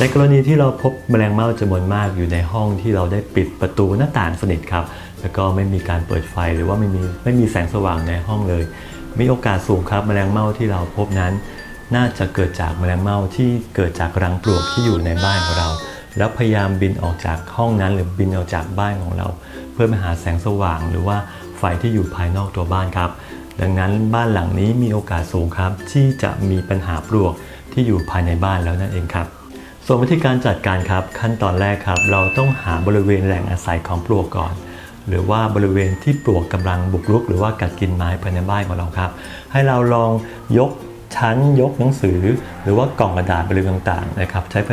ในกรณีที่เราพบแมลงเม่าจำนวนมากอยู่ในห้องที่เราได้ปิดประตูหน้าต่างสนิทครับ แล้วก็ไม่มีการเปิดไฟหรือว่าไม่มีไม่มีแสงสว่างในห้องเลย มีโอกาสสูงครับแมลงเม่าที่เราพบนั้น น่าจะเกิดจากแมลงเม่าที่เกิดจากรังปลวกที่อยู่ในบ้านของเรา แล้วพยายามบินออกจากห้องนั้นหรือบินออกจากบ้านของเรา เพื่อไปหาแสงสว่างหรือว่าไฟที่อยู่ภายนอกตัวบ้านครับ ดังนั้นบ้านหลังนี้มีโอกาสสูงครับ ที่จะมีปัญหาปลวกที่อยู่ภายในบ้านแล้วนั่นเองครับ ส่วนวิธีการจัดการครับขั้นตอนแรกครับ เราต้องหาบริเวณแหล่งอาศัยของปลวกก่อน หรือว่าบริเวณที่ปลวกกำลังบุกรุก หรือว่ากัดกินไม้ภายในบ้านของเราครับ ให้เราลองยกชั้นยกหนังสือ หรือว่ากล่องกระดาษบริเวณต่างๆนะครับ ใช้ไฟ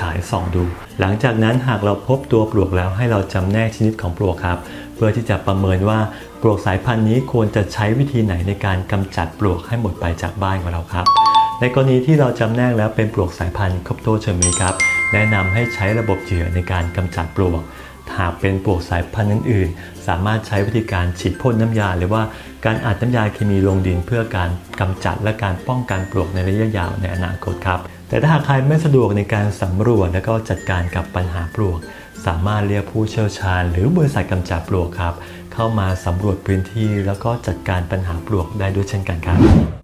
ฉายส่องดู หลังจากนั้นหากเราพบตัวปลวกแล้วให้เราจำแนกชนิดของปลวกครับ เพื่อที่จะประเมินว่าปลวกสายพันธุ์นี้ควรจะใช้วิธีไหนในการกำจัดปลวกให้หมดไปจากบ้านของเราครับ ในกรณีที่เราจำแนกแล้วเป็นปลวกสายพันธุ์คอปโตเชอร์มีครับ แนะนำให้ใช้ระบบเหยื่อในการกำจัดปลวก หากเป็นปลวกสายพันธุ์อื่นๆ สามารถใช้วิธีการฉีดพ่นน้ำยา หรือว่าการอัดน้ำยาเคมีลงดินเพื่อการกำจัดและการป้องกันปลวกในระยะยาวในอนาคตครับ แต่ถ้าหากใครไม่สะดวกในการสำรวจและก็จัดการกับปัญหาปลวก สามารถเรียกผู้เชี่ยวชาญ หรือบริษัทกำจัดปลวกครับ เข้ามาสำรวจพื้นที่ แล้วก็จัดการปัญหาปลวกได้ด้วยเช่นกันครับ